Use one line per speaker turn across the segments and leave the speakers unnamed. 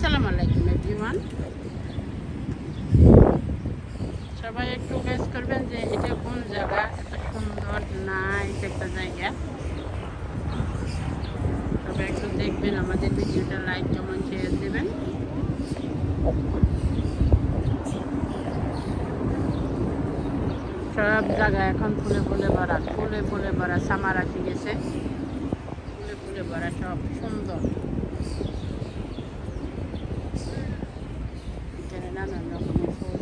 আসসালামু আলাইকুম এভরিওয়ান সবাই একটু গেস করবেন যে এটা কোন জায়গা? এত সুন্দর নাইস একটা জায়গা। সবাই একটু দেখবেন, আমাদের ভিডিওটা লাইক কমেন্ট শেয়ার দেবেন। সব জায়গা এখন ফুলে ফুলে ভরা, ফুলে ফুলে ভরা। সামার আসি গেছে। ফুলে ফুলে ভরা, সব সুন্দর এখানে নানান রকমের ফুল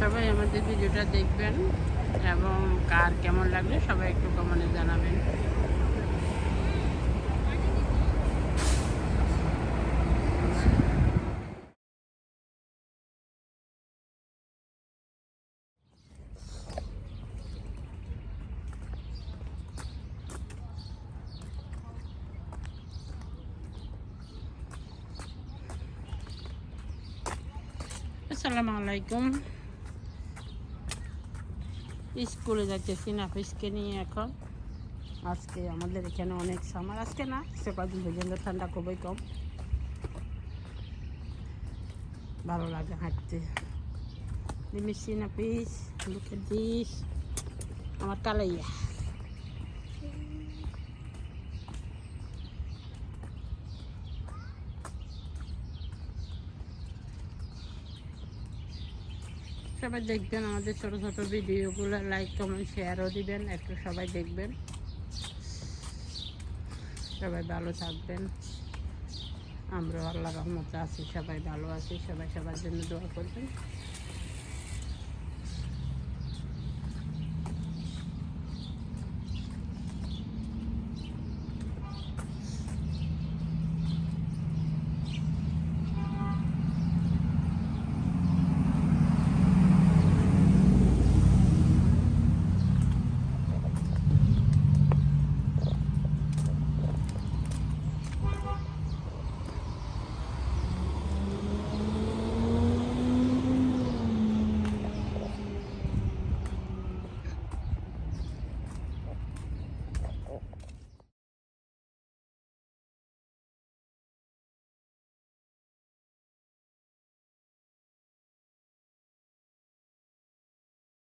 সবাই আমাদের ভিডিওটা দেখবেন এবং কার কেমন লাগলে সবাই একটু কমেন্টে জানাবেন। আসসালামু আলাইকুম। স্কুলে যাচ্ছে নাফিসকে নিয়ে এখন। আজকে আমাদের এখানে অনেক সামার, আজকে না, সে কদিন পর্যন্ত ঠান্ডা খুবই কম। ভালো লাগে হাঁটতে। মিশি নাফিস লুকে দিস আমার কালাইয়া। সবাই দেখবেন আমাদের ছোট ছোট ভিডিওগুলো লাইক কমেন্ট শেয়ারও দিবেন, একটু সবাই দেখবেন। সবাই ভালো থাকবেন। আমরা আল্লাহ রহমতে আছি, সবাই ভালো আছি, সবাই সবার জন্য দোয়া করবেন।